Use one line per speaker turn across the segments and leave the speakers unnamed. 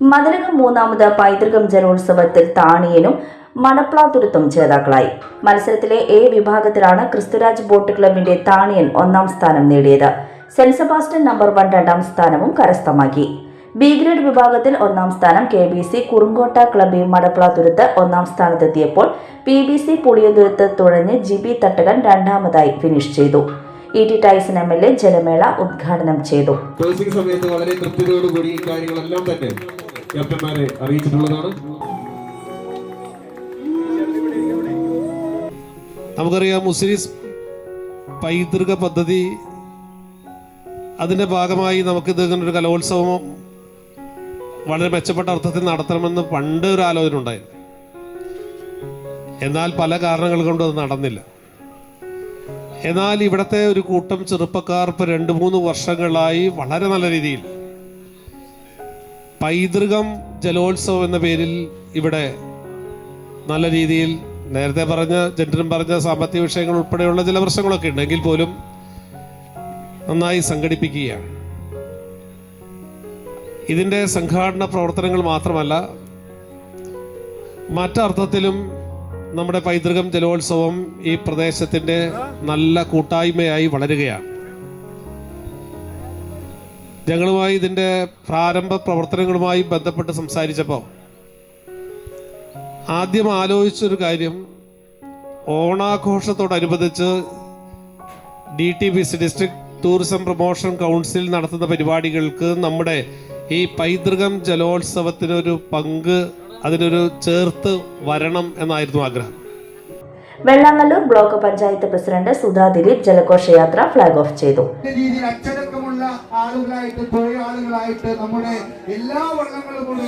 മതിലകം മൂന്നാമത് പൈതൃകം ജനോത്സവത്തിൽ താണിയനും മണപ്ലാതുരുത്തും ജേതാക്കളായി. മത്സരത്തിലെ എ വിഭാഗത്തിലാണ് ക്രിസ്തുരാജ് ബോട്ട് ക്ലബിന്റെ താണിയൻ ഒന്നാം സ്ഥാനം നേടിയത്. സെന്റ് സെബാസ്റ്റ്യൻ നമ്പർ വൺ രണ്ടാം സ്ഥാനവും കരസ്ഥമാക്കി. ബി ഗ്രേഡ് വിഭാഗത്തിൽ ഒന്നാം സ്ഥാനം K B C Kurunkotta club Madaplathuruthu ഒന്നാം സ്ഥാനത്തെത്തിയപ്പോൾ പി ബി സി പുളിയന്തുരുത്ത് തുഴഞ്ഞ് ജിബി തട്ടകൻ രണ്ടാമതായി ഫിനിഷ് ചെയ്തു. E T Tyson M L A ജലമേള ഉദ്ഘാടനം ചെയ്തു.
സമയത്ത് വളരെ കൃത്യതയോടുകൂടി കാര്യങ്ങളെല്ലാം തന്നെ ക്യാപ്റ്റന്മാരെ അറിയിച്ചിട്ടുള്ളതാണ്.
നമുക്കറിയാം മുസ്ലിസ് പൈതൃക പദ്ധതി അതിന്റെ ഭാഗമായി നമുക്ക് ഇങ്ങനെ ഒരു കലോത്സവം വളരെ മെച്ചപ്പെട്ട അർത്ഥത്തിൽ നടത്തണമെന്ന് പണ്ട് ഒരു ആലോചന ഉണ്ടായിരുന്നു. എന്നാൽ പല കാരണങ്ങൾ കൊണ്ട് അത് നടന്നില്ല. എന്നാൽ ഇവിടുത്തെ ഒരു കൂട്ടം ചെറുപ്പക്കാർ ഇപ്പോൾ രണ്ട് മൂന്ന് വർഷങ്ങളായി വളരെ നല്ല രീതിയിൽ പൈതൃകം ജലോത്സവം എന്ന പേരിൽ ഇവിടെ നല്ല രീതിയിൽ നേരത്തെ പറഞ്ഞ ജെൻഡറും പറഞ്ഞ സാമ്പത്തിക വിഷയങ്ങൾ ഉൾപ്പെടെയുള്ള ചില പ്രശ്നങ്ങളൊക്കെ ഉണ്ടെങ്കിൽ പോലും നന്നായി സംഘടിപ്പിക്കുകയാണ്. ഇതിന്റെ സംഘാടന പ്രവർത്തനങ്ങൾ മാത്രമല്ല മറ്റർത്ഥത്തിലും നമ്മുടെ പൈതൃകം ജലോത്സവം ഈ പ്രദേശത്തിന്റെ നല്ല കൂട്ടായ്മയായി വളരുകയാണ്. ഞങ്ങളുമായി ഇതിന്റെ പ്രാരംഭ പ്രവർത്തനങ്ങളുമായി ബന്ധപ്പെട്ട് സംസാരിച്ചപ്പോൾ ആദ്യം ആലോചിച്ചൊരു കാര്യം. ഓണാഘോഷത്തോടനുബന്ധിച്ച് D T B C district tourism promotion council നടത്തുന്ന പരിപാടികൾക്ക് നമ്മുടെ ഈ പൈതൃകം ജലോത്സവത്തിനൊരു പങ്ക് അതിനൊരു ചേർത്ത് വരണം എന്നായിരുന്നു ആഗ്രഹം.
വെള്ളാങ്ങല്ലൂർ ബ്ലോക്ക് പഞ്ചായത്ത് പ്രസിഡന്റ് സുധാ ദിലീപ് ജലഘോഷയാത്ര ഫ്ളാഗ് ഓഫ് ചെയ്തു.
അച്ചടക്കമുള്ള ആളുകളായിട്ട് തൊഴിലാളികളായിട്ട് നമ്മുടെ എല്ലാ വള്ളങ്ങളും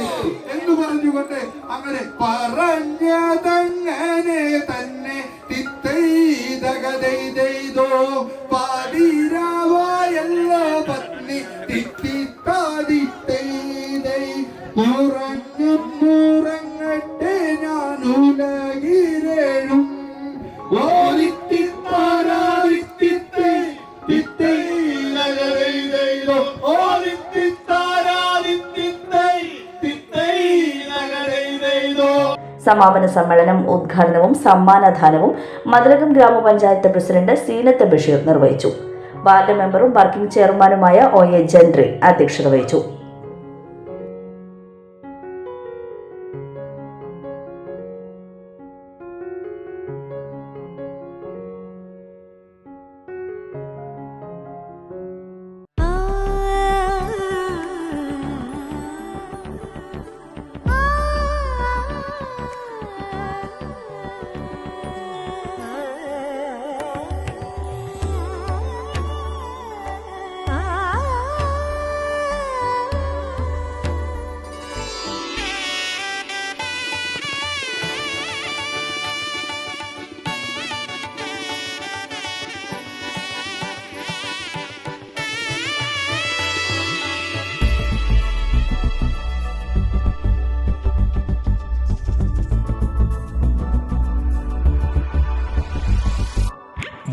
എന്ന് പറഞ്ഞുകൊണ്ട് അങ്ങനെ പറഞ്ഞതങ്ങനെ തന്നെ തിത്തൈതകതൈതോ നഗരൈതൈതോ
സമാപന സമ്മേളനം ഉദ്ഘാടനവും സമ്മാനദാനവും മതിലകം ഗ്രാമപഞ്ചായത്ത് പ്രസിഡന്റ് സീനത്ത് ബഷീർ നിർവഹിച്ചു. വാർഡ് മെമ്പറും വർക്കിംഗ് ചെയർമാനുമായ ഒ എ ജൻറി അധ്യക്ഷത വഹിച്ചു.